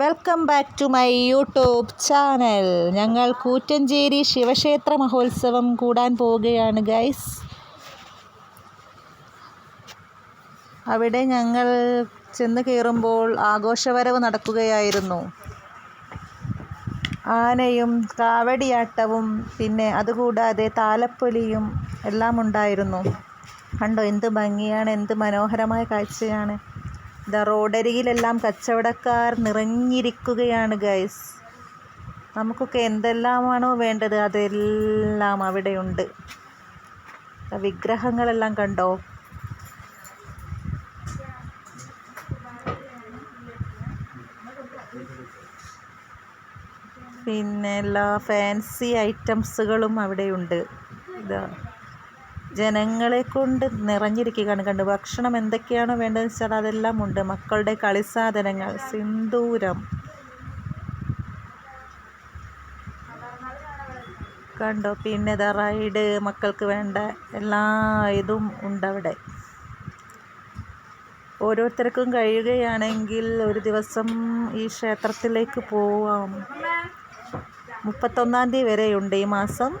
Welcome back to my YouTube channel. ഞങ്ങൾ കൂറ്റഞ്ചേരി ശിവക്ഷേത്ര മഹോത്സവം കൂടാൻ പോവുകയാണ് ഗൈസ് അവിടെ ഞങ്ങൾ ചെന്ന് കയറുമ്പോൾ ആഘോഷവരവ് നടക്കുകയായിരുന്നു. ആനയും കാവടിയാട്ടവും പിന്നെ അതുകൂടാതെ താലപ്പൊലിയും എല്ലാം ഉണ്ടായിരുന്നു. കണ്ടോ എന്ത് ഭംഗിയാണ് എന്ത് മനോഹരമായ കാഴ്ചയാണ്. ഇതാ റോഡരികിലെല്ലാം കച്ചവടക്കാർ നിറഞ്ഞിരിക്കുകയാണ് ഗൈസ് നമുക്കൊക്കെ എന്തെല്ലാമാണോ വേണ്ടത് അതെല്ലാം അവിടെയുണ്ട്. ദാ വിഗ്രഹങ്ങളെല്ലാം കണ്ടോ? പിന്നെ എല്ലാ ഫാൻസി ഐറ്റംസുകളും അവിടെയുണ്ട്. ഇതാ ജനങ്ങളെ കൊണ്ട് നിറഞ്ഞിരിക്കുകയാണ്. കണ്ട് ഭക്ഷണം എന്തൊക്കെയാണ് വേണ്ടതെന്ന് വെച്ചാൽ അതെല്ലാം ഉണ്ട്. മക്കളുടെ കളിസാധനങ്ങൾ സിന്ദൂരം. കണ്ടോ പിന്നെ ഇതാ റൈഡ് മക്കൾക്ക് വേണ്ട എല്ലാ ഇതും ഉണ്ട് ഓരോരുത്തർക്കും കഴിയുകയാണെങ്കിൽ ഒരു ദിവസം ഈ ക്ഷേത്രത്തിലേക്ക് പോവാം. മുപ്പത്തൊന്നാം തീയതി വരെയുണ്ട് ഈ മാസം.